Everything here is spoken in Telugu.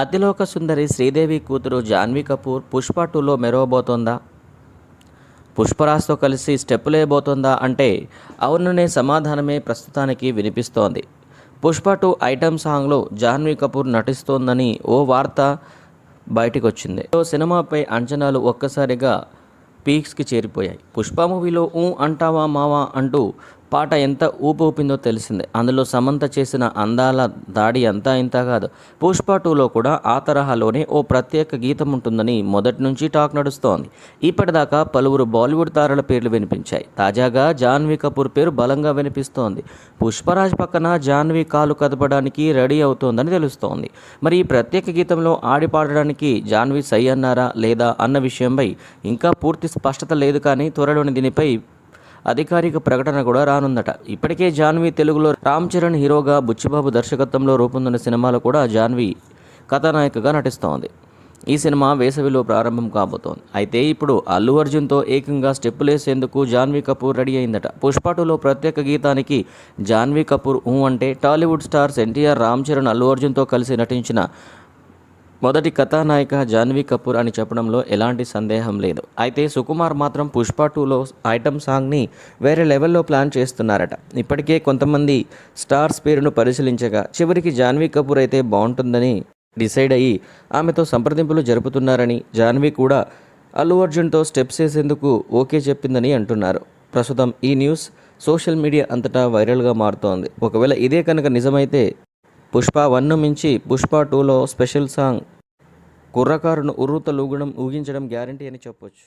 అతిలోక సుందరి శ్రీదేవి కూతురు జాన్వీ కపూర్ పుష్ప టూలో మెరవబోతోందా? పుష్పరాజ్తో కలిసి స్టెప్పులేయబోతోందా అంటే అవుననే సమాధానమే ప్రస్తుతానికి వినిపిస్తోంది. పుష్ప టూ ఐటమ్ సాంగ్లో జాన్వీ కపూర్ నటిస్తోందని ఓ వార్త బయటకొచ్చింది. సినిమాపై అంచనాలు ఒక్కసారిగా పీక్స్కి చేరిపోయాయి. పుష్ప మూవీలో ఊ అంటావా మావా అంటూ పాట ఎంత ఊపు ఊపిందో తెలిసిందే. అందులో సమంత చేసిన అందాల దాడి అంతా ఇంత కాదు. పుష్ప టూలో కూడా ఆ తరహాలోనే ఓ ప్రత్యేక గీతం ఉంటుందని మొదటి నుంచి టాక్ నడుస్తోంది. ఇప్పటిదాకా పలువురు బాలీవుడ్ తారల పేర్లు వినిపించాయి. తాజాగా జాన్వీ కపూర్ పేరు బలంగా వినిపిస్తోంది. పుష్పరాజ్ పక్కన జాన్వీ కాలు కదపడానికి రెడీ అవుతోందని తెలుస్తోంది. మరి ఈ ప్రత్యేక గీతంలో ఆడి పాడడానికి జాన్వీ సై అన్నారా లేదా అన్న విషయంపై ఇంకా పూర్తి స్పష్టత లేదు కానీ త్వరలోని దీనిపై అధికారిక ప్రకటన కూడా రానుందట. ఇప్పటికే జాన్వీ తెలుగులో రామ్ చరణ్ హీరోగా బుచ్చిబాబు దర్శకత్వంలో రూపొందిన సినిమాలో కూడా జాన్వీ కథానాయికగా నటిస్తోంది. ఈ సినిమా వేసవిలో ప్రారంభం కాబోతోంది. అయితే ఇప్పుడు అల్లు అర్జున్తో ఏకంగా స్టెప్పులేసేందుకు జాన్వీ కపూర్ రెడీ అయిందట. పుష్పాటులో ప్రత్యేక గీతానికి జాన్వీ కపూర్ ఊ అంటే Tollywood stars NTR Ram Charan Allu అర్జున్తో కలిసి నటించిన మొదటి కథానాయిక జాన్వీ కపూర్ అని చెప్పడంలో ఎలాంటి సందేహం లేదు. అయితే సుకుమార్ మాత్రం పుష్ప టూలో ఐటమ్ సాంగ్ని వేరే లెవెల్లో ప్లాన్ చేస్తున్నారట. ఇప్పటికే కొంతమంది స్టార్స్ పేరును పరిశీలించగా చివరికి జాన్వీ కపూర్ అయితే బాగుంటుందని డిసైడ్ అయ్యి ఆమెతో సంప్రదింపులు జరుపుతున్నారని జాన్వీ కూడా అల్లు అర్జున్తో స్టెప్స్ వేసేందుకు ఓకే చెప్పిందని అంటున్నారు. ప్రస్తుతం ఈ న్యూస్ సోషల్ మీడియా అంతటా వైరల్గా మారుతోంది. ఒకవేళ ఇదే కనుక నిజమైతే పుష్ప వన్ను మించి పుష్ప టూలో స్పెషల్ సాంగ్ కుర్రకారును ఉర్రూత లూగడం ఊగించడం గ్యారంటీ అని చెప్పొచ్చు.